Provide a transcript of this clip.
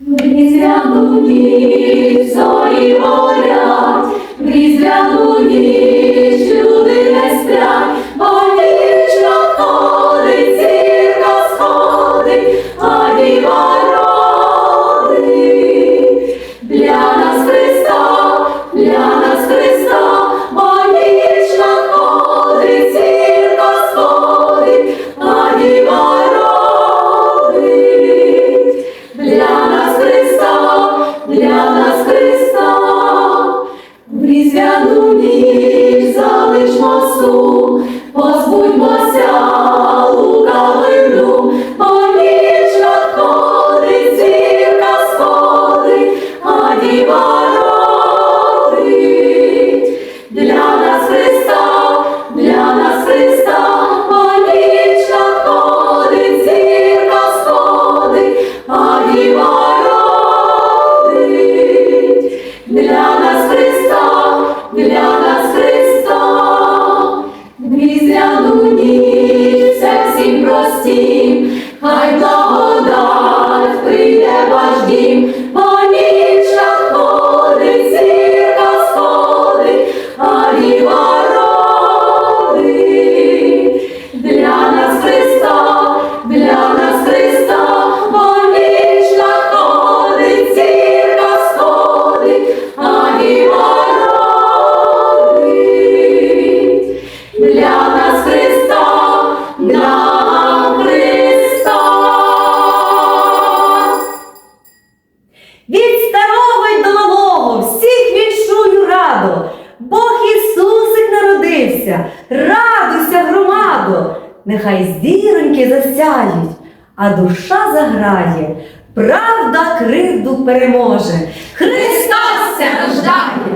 Різдвяну ніч зорі горять, різдвяну ніч залиш мосту, позбудьмося простім, хай благодать прийде ваш дім, бо ніч надходить, зірка а діва родить. Для нас Христа, для нас Христа, бо ніч надходить, зірка сходить, а діва родить. Для нас Христа, Радуйся, радуйся, громадо, нехай зіроньки засяють, а душа заграє, правда кривду переможе. Христос рождає!